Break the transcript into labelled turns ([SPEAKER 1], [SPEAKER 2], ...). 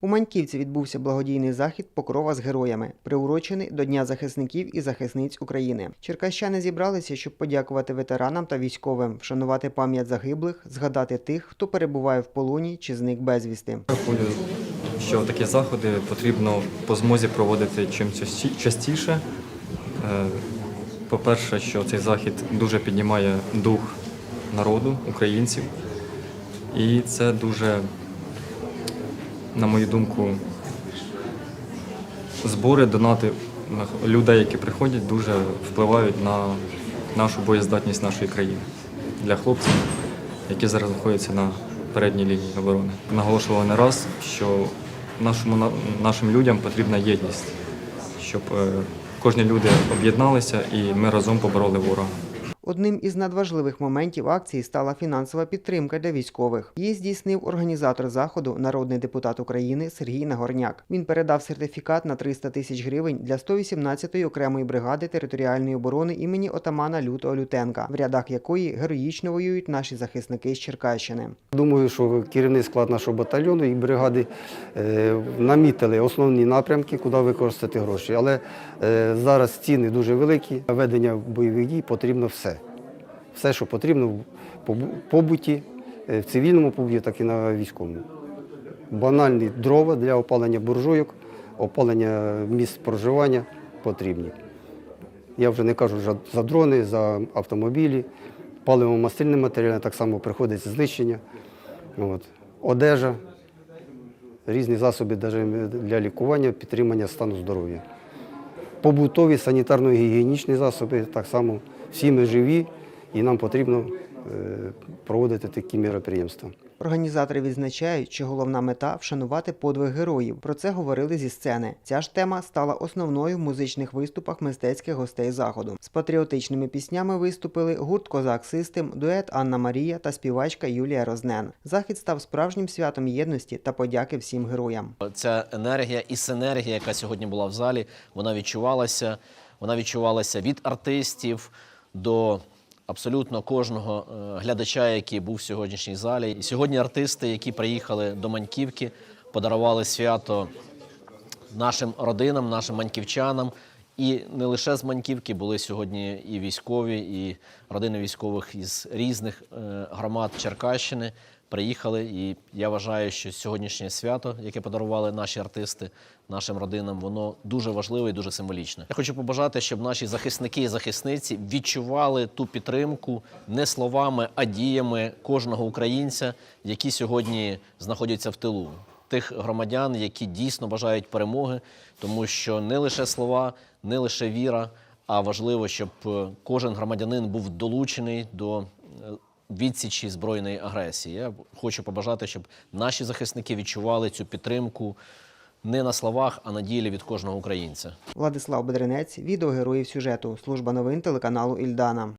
[SPEAKER 1] У Маньківці відбувся благодійний захід Покрова з героями, приурочений до Дня захисників і захисниць України. Черкащани зібралися, щоб подякувати ветеранам та військовим, вшанувати пам'ять загиблих, згадати тих, хто перебуває в полоні чи зник безвісти.
[SPEAKER 2] Рахую, що такі заходи потрібно по змозі проводити чим частіше. Е, По-перше, що цей захід дуже піднімає дух народу, українців. І це дуже, на мою думку, збори, донати людей, які приходять, дуже впливають на нашу боєздатність нашої країни для хлопців, які зараз знаходяться на передній лінії оборони. Наголошували не раз, що нашому нашим людям потрібна єдність, щоб е, кожні люди об'єдналися і ми разом побороли ворога.
[SPEAKER 1] Одним із надважливих моментів акції стала фінансова підтримка для військових. Її здійснив організатор заходу, народний депутат України Сергій Нагорняк. Він передав сертифікат на 300 тисяч гривень для 118-ї окремої бригади територіальної оборони імені отамана Лютого Лютенка, в рядах якої героїчно воюють наші захисники з Черкащини.
[SPEAKER 3] Думаю, що керівний склад нашого батальйону і бригади е, намітили основні напрямки, куди використати гроші. Але е, зараз ціни дуже великі. Ведення бойових дій потрібно все. Все, що потрібно в побуті, е, в цивільному побуті, так і на військовому. Банальні дрова для опалення буржуйок, опалення місць проживання потрібні. Я вже не кажу за- дрони, за автомобілі, паливо-мастильні матеріали, так само приходиться знищення. От. Одежа, різні засоби для лікування, підтримання стану здоров'я. Побутові санітарно-гігієнічні засоби, так само всі ми живі і нам потрібно е, проводити такі міроприємства.
[SPEAKER 1] Організатори відзначають, що головна мета вшанувати подвиг героїв. Про це говорили зі сцени. Ця ж тема стала основною в музичних виступах мистецьких гостей заходу. З патріотичними піснями виступили гурт Козак Систем, дует Анна Марія та співачка Юлія Рознен. Захід став справжнім святом єдності та подяки всім героям.
[SPEAKER 4] Ця енергія і синергія, яка сьогодні була в залі, вона відчувалася. Вона відчувалася від артистів до абсолютно кожного е, глядача, який був в сьогоднішній залі. І сьогодні артисти, які приїхали до Маньківки, подарували свято нашим родинам, нашим маньківчанам. І не лише з Маньківки були сьогодні і військові, і родини військових із різних е, громад Черкащини приїхали. І я вважаю, що сьогоднішнє свято, яке подарували наші артисти нашим родинам, воно дуже важливе і дуже символічне. Я хочу побажати, щоб наші захисники і захисниці відчували ту підтримку не словами, а діями кожного українця, які сьогодні знаходяться в тилу тих громадян, які дійсно бажають перемоги, тому що не лише слова, не лише віра, а важливо, щоб е, кожен громадянин був долучений до е, відсічі збройної агресії. Я хочу побажати, щоб наші захисники відчували цю підтримку не на словах, а на ділі від кожного українця.
[SPEAKER 1] Владислав Бедренець, відео героїв сюжету, служба новин телеканалу Ільдана.